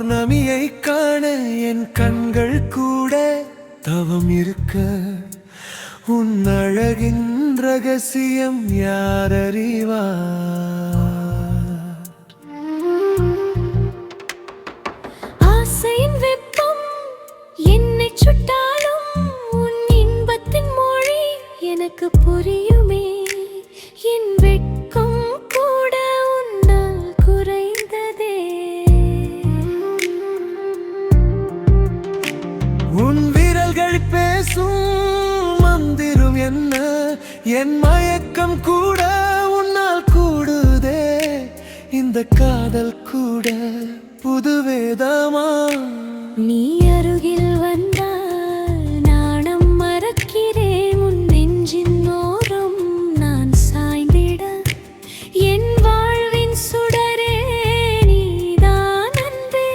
கண்மணியை காண என் கண்கள் கூட தவம் இருக்க. உன் அழகின் ரகசியம் யார் அறிவார் ஆசையின் வெப்பம் என்னை சுட்டாலும் உன் இன்பத்தின் மொழி எனக்கு புரியுமே. என் வெட்கம் என் மயக்கம் கூட உன்னால் கூடுதே. இந்த காதல் கூட புது வேதமா நீ அருகில் வந்தால் நாணம் மறக்கிறேன் உன் நெஞ்சின் ஓரம் நான் சாய்ந்திட. என் வாழ்வின் சுடரே நீதான் அன்பே.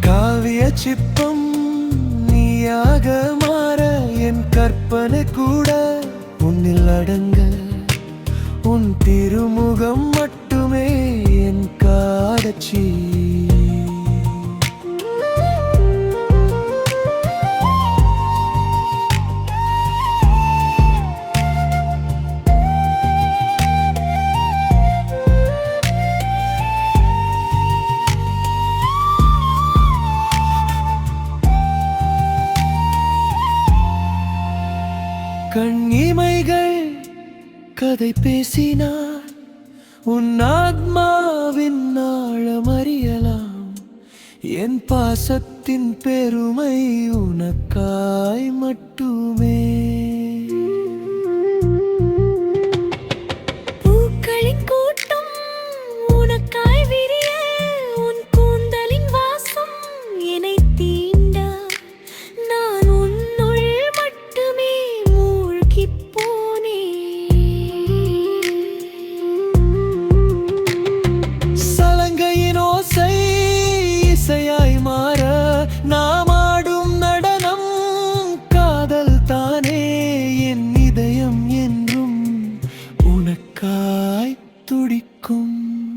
காவிய சிப்பம் நீயாக மாற என் கற்பனை கூட உன்னில் அடங்க. உன் திருமுகம் மட்டுமே என் காடச்சி கண்ணிமைகள் கதை பேசினார். உன் ஆத்மாவின் ஆழம் அறியலாம். என் பாசத்தின் பெருமை உனக்காய் மட்டுமே. 空